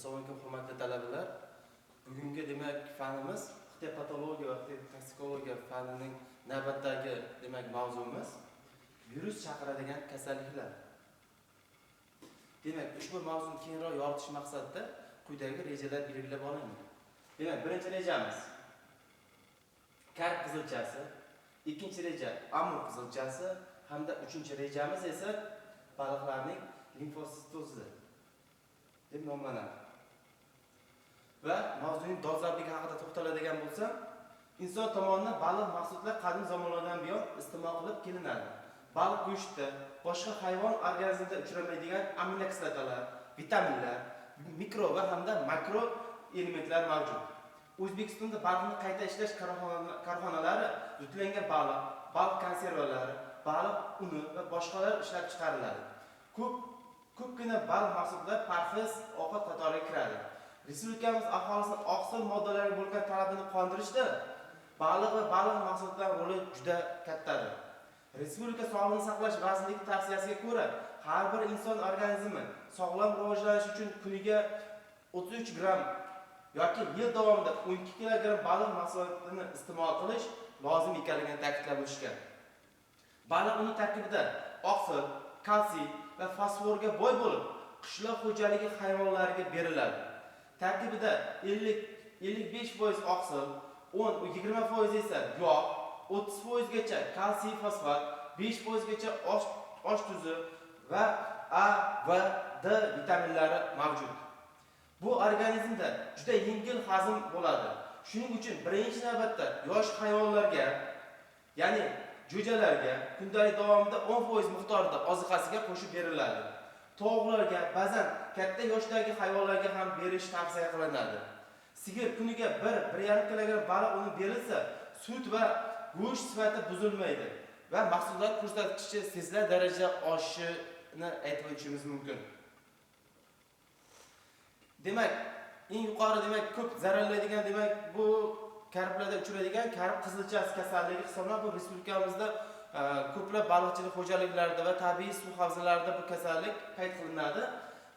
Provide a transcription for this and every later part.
Assalomu alaykum hurmatli talabalar. Bugungi demak fanimiz patologiya va toksikologiya fanining navbatdagi demak mavzuimiz virus chaqiradigan kasalliklar. Demak, ushbu mavzuni kengroq yoritish maqsadida quyidagi rejalar belgilab olingan. Demak, birinchi rejamiz kar qizilchasi, ikkinchi reja amur qizilchasi hamda uchinchi rejamiz esa baliqlarning limfositozi deb nomlanadi. Va mavzuning dolzarbligi haqida to'xtaladigan bo'lsam, inson tomonidan baliq mahsulotlar qadim zamonlardan buyon iste'mol qilib kelinadi. Baliq go'shti boshqa hayvon organizmida uchramaydigan aminokislotalar, vitaminlar, mikro va hamda makro elementlar mavjud. O'zbekistonda baliqni qayta ishlash korxonalari dutlangan baliq, baliq konservalari, baliq uni va boshqalar ishlab chiqariladi. Ko'p ko'pgina baliq mahsulotlari parhez ovqat qatoriga kiradi. Respublikamiz aholisini oqsil moddalari bo'lgan talabini qondirishda baliq va baliq mahsulotlari roli juda kattadir. Respublika sog'liqni saqlash vazirligi tavsiyasiga ko'ra, har bir inson organizmi sog'lom rivojlanish uchun kuniga 33 gramm yoki yil davomida 12 kilogramm baliq mahsulotini iste'mol qilish lozim ekanligini ta'kidlab o'tishgan. Baliq uning tarkibida oqsil, kalsiy va fosforga boy bo'lib, qishloq xo'jaligi hayvonlariga beriladi. Tarkibida 50 55% oqsil, 10-20% esa yog', 30% gacha kalsiy fosfat, 5% gacha osh osh tuzi va A va D vitaminlari mavjud. Bu organizmda juda yengil hazm bo'ladi. Shuning uchun birinchi navbatda yosh hayvonlarga, ya'ni jo'jalarga kundalik davomida 10% miqdorida oziqasiga qo'shib beriladi. Tovuqlarga, ba'zan katta yoshdagi hayvonlarga ham berish tavsiya qilinadi. Sigir kuniga 1-1,5 kg baliq uni berilsa, sut va go'sht sifati buzilmaydi va mahsulot ko'rsatkichi sezilarli darajada oshishini aytib o'tishimiz mumkin. Demak, eng yuqori demak ko'p zararlaydigan demak bu karplarda uchraydigan karp qizilchasi kasalligi hisoblanib, bu respublikamizda e, ko'plab baliqchilik xo'jaliklarida va tabiiy suv havzalarida bu kasallik qayd qilinadi.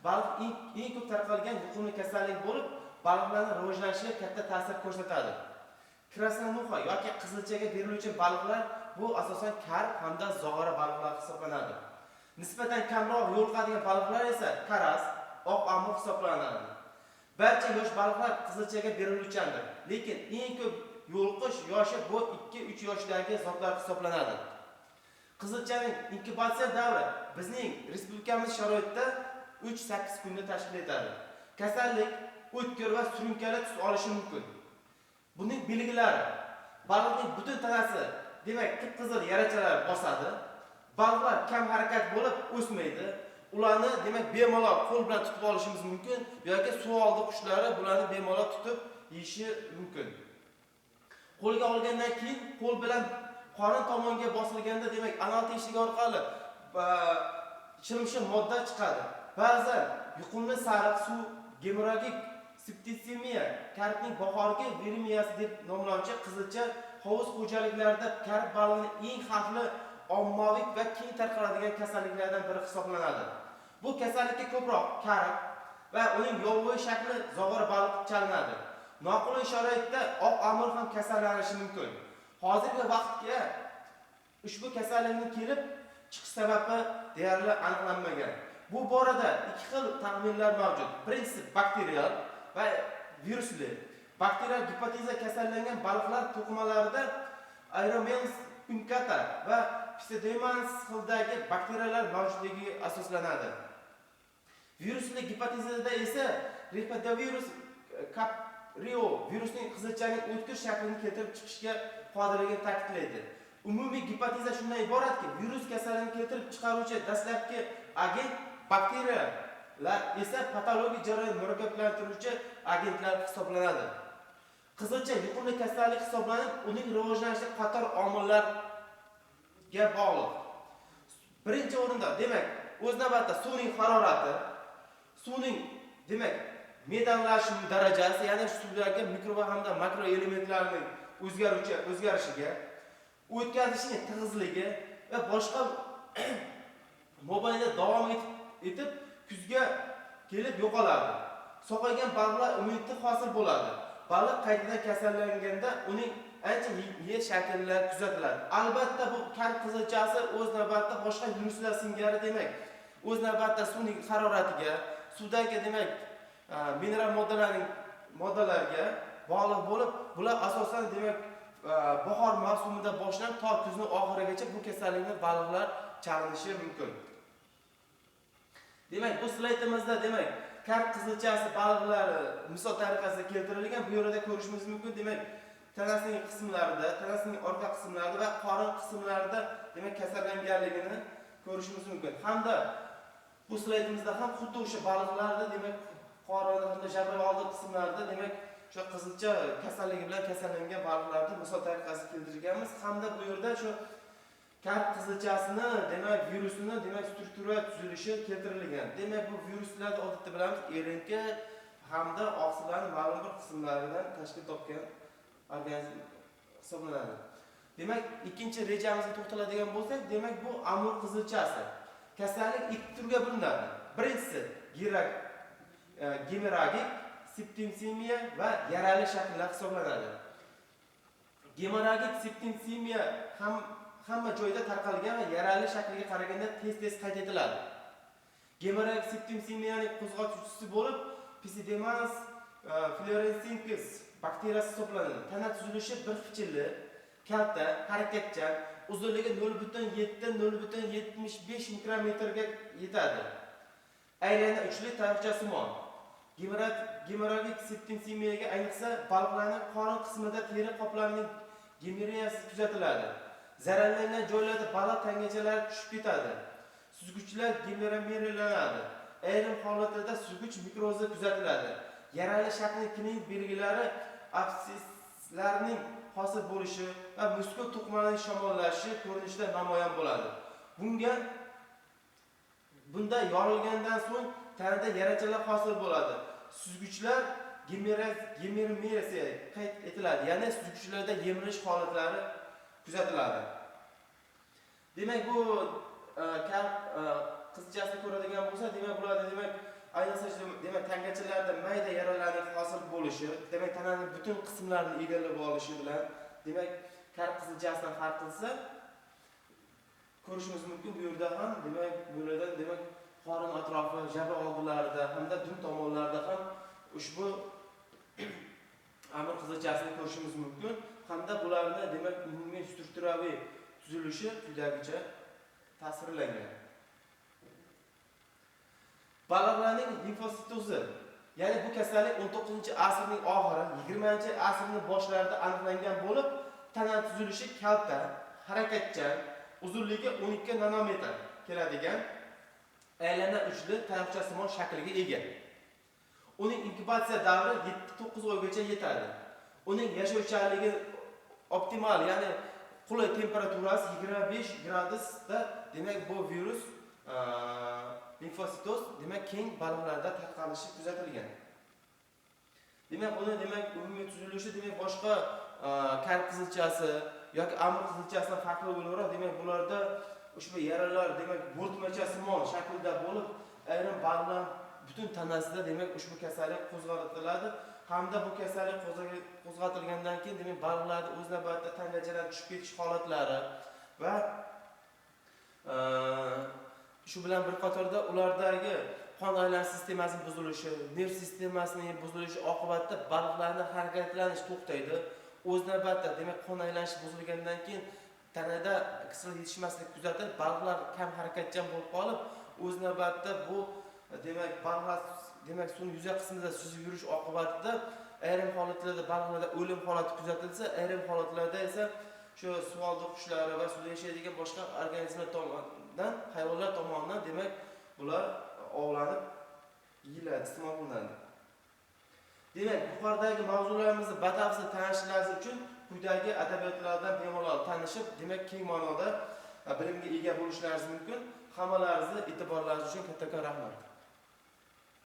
Baliq eng, ko'p tarqalgan yuqumli kasallik bo'lib, baliqlarning rivojlanishiga katta ta'sir ko'rsatadi. Krasnonuxa yoki qizilchaga beriluvchi baliqlar bu asosan karp hamda zog'ora baliqlar hisoblanadi. Nisbatan kamroq yo'liqadigan baliqlar esa karas, oq amur hisoblanadi. Barcha yosh baliqlar qizilchaga beriluvchandir, lekin eng ko'p yo'lqish yoshi bu 2-3 yoshdagi zotlar hisoblanadi. Qizilchaning inkubatsiya davri bizning respublikamiz sharoitida 3-8 kunda tashkil etadi. Kasallik o'tkir va surunkali tus olishi mumkin. Buning belgilari baliqning butun tanasi, demak, qip-qizil yarachalar bosadi. Baliqlar kam harakat bo'lib o'smaydi. Ularni demak bemalol qo'l bilan tutib olishimiz mumkin yoki suv oldi qushlari bularni bemalol tutib yeyishi mumkin. Qo'lga olgandan keyin qo'l bilan qorin tomonga bosilganda demak anal teshigi orqali shilimshiq modda chiqadi. Ba'zan yuqumli sariq suv gemoragik septitsemiya karpning bahorgi viremiyasi deb nomlanuvchi qizilcha hovuz xo'jaliklarida karp balig'ining eng xavfli ommaviy va keng tarqaladigan kasalliklardan biri hisoblanadi. Bu kasallikka ko'proq karp va uning yovvoyi shakli zog'or baliq chalinadi. Noqulay sharoitda oq amur ham kasallanishi mumkin. Hozirgi vaqtga ushbu kasallikni kelib chiqish sababi deyarli aniqlanmagan. Bu borada ikki xil taxminlar mavjud. Birinchisi bakterial va virusli. Bakterial gipoteza kasallangan baliqlar to'qimalarida Aeromelis puncata va Pseudomonas xildagi bakteriyalar mavjudligi asoslanadi. Virusli gipotezada esa Ripadovirus caprio virusning qizilchaning o'tkir shaklini keltirib chiqishga qodirligini ta'kidlaydi. Umumiy gipoteza shundan iboratki, virus kasalini keltirib chiqaruvchi dastlabki agent bakteriyalar esa patologik jarayon murakkablantiruvchi agentlar hisoblanadi. Qizilcha yuqumli kasallik hisoblanib, uning rivojlanishi qator omillarga bog'liq. Birinchi o'rinda, demak, o'z navbatida suvning harorati, suvning demak metanlashuv darajasi, ya'ni suvdagi mikro va hamda makro elementlarning o'zgaruvchi o'zgarishiga, o'tkazishning tig'izligi va boshqa mobaynida davom etib kuzga kelib yo'qoladi. sog'aygan baliqlar immuniteti hosil bo'ladi. Baliq qaytadan kasallanganda uning ancha yer shakllar kuzatiladi. Albatta bu kar qizilchasi o'z navbatida boshqa viruslar singari demak. O'z navbatida suvning haroratiga suvdagi demak e, mineral moddalarning moddalarga bog'liq bo'lib bular asosan demak e, bahor mavsumida boshlanib to kuzning oxirigacha bu kasallikni baliqlar chalinishi mumkin. Demak bu slaydimizda demak karp qizilchasi baliqlari e, misol tariqasida keltirilgan bu yerda ko'rishimiz mumkin. Demak tanasining qismlarida tanasining orqa qismlarida va qorin qismlarida demak kasallanganligini ko'rishimiz mumkin. Hamda bu slaydimizda ham xuddi o'sha baliqlarda demak qorin hamda jabr oldi qismlarida demak o'sha qizilcha kasalligi bilan kasallangan baliqlarni misol tariqasida keltirganmiz. Hamda bu yerda shu kar qizilchasini demak virusini demak struktura tuzilishi keltirilgan. Demak bu viruslarni odatda bilamiz rnk hamda oqsillarni ma'lum bir qismlaridan tashkil topgan organizm hisoblanadi. Demak ikkinchi rejamizga to'xtaladigan bo'lsak demak bu amur qizilchasi kasallik ikki turga bo'linadi birinchisi girak e, gemeragik septimsemiya va yarali shakllar hisoblanadi. Gemoragik septimsemiya ham hamma joyda tarqalgan va yarali shakliga qaraganda tez tez qayd etiladi. Gemoragik septimsemiyaning qo'zg'atuvchisi bo'lib pisidemas e, fluorescens bakteriyasi hisoblanadi. Tana tuzilishi bir fichilli kalta harakatchan uzunligi nol butun yetti nol butun yetmish besh mikrometrga yetadi. Aylana uchli tayoqchasimon gemoragik septimsemiyaga ayniqsa baliqlarning qorin qismida teri qoplamining gemeriyasi kuzatiladi zararlangan joylarda baliq tangachalari tushib ketadi suzgichlar gemeromerilanadi ayrim holatlarda suzgich mikrozi kuzatiladi yarali shakli klinik belgilari absisslarning hosil bo'lishi va muskul to'qimaning shamollashi ko'rinishida namoyon bo'ladi bunga bunda yorilgandan so'ng tanada yarachalar hosil bo'ladi suzgichlar gemeromeriya qayd etiladi. Ya'ni suzgichlarda yemirish holatlari kuzatiladi. Demak bu e, e, qizchasini ko'radigan bo'lsa demak bularda demak ayniqsa demak tangachalarda mayda yaralarning hosil bo'lishi demak tananing butun qismlarini egallab olishi bilan demak kar qizilchasidan farq qilsa ko'rishimiz mumkin. Bu yerda ham demak bu yerda demak qorin atrofi jabr oldilarida hamda dum tomonlarida ham ushbu amir qizilchasini ko'rishimiz mumkin. Hamda bularni demak umumiy strukturaviy tuzilishi quyidagicha tasvirlangan baliqlarning limfositozi ya'ni bu kasallik 19 asrning oxiri 20 asrning boshlarida aniqlangan bo'lib tana tuzilishi kalta harakatchan uzunligi 12 nanometr keladigan aylana uchli tayoqchasimon shaklga ega. Uning inkubatsiya davri 7-9 oygacha yetadi. Uning yashovchanligi optimal. Ya'ni qulay temperaturasi 25 gradusda demak bu virus limfositoz demak keng baliqlarda tarqalishi kuzatilgan. Demak buni demak umumiy tuzilishi demak boshqa kar qizilchasi yoki amir qizilchasidan farqli o'laroq demak bularda ushbu yaralar demak bo'rtmachasimon shaklda bo'lib ayrim baliqlar butun tanasida demak ushbu kasallik qo'zg'atiladi hamda bu kasallik qo'zg'atilgandan keyin demak baliqlarni o'z navbatida tangachadan tushib ketish holatlari va e, shu bilan bir qatorda ulardagi qon aylanish sistemasining buzilishi nerv sistemasining buzilishi oqibatida baliqlarni harakatlanish to'xtaydi. O'z navbatida demak qon aylanishi buzilgandan keyin tanada kislorod yetishmasligi kuzatilib baliqlar kam harakatchan bo'lib qolib o'z navbatida bu demak baliqlar demak suvning yuzaki qismida suzib yurish oqibatida ayrim holatlarda baliqlarda o'lim holati kuzatilsa ayrim holatlarda esa shu suvoldi qushlari va suvda yashaydigan boshqa organizmlar tomonidan hayvonlar tomonidan demak bular ovlanib yeyiladi iste'mol qilinadi. Demak yuqoridagi mavzularimizni batafsil tanishishlaringiz uchun quyidagi adabiyotlardan bemalol tanishib demak keng ma'noda bilimga ega bo'lishlaringiz mumkin. Hammalaringizni e'tiborlaringiz uchun kattakon rahmat.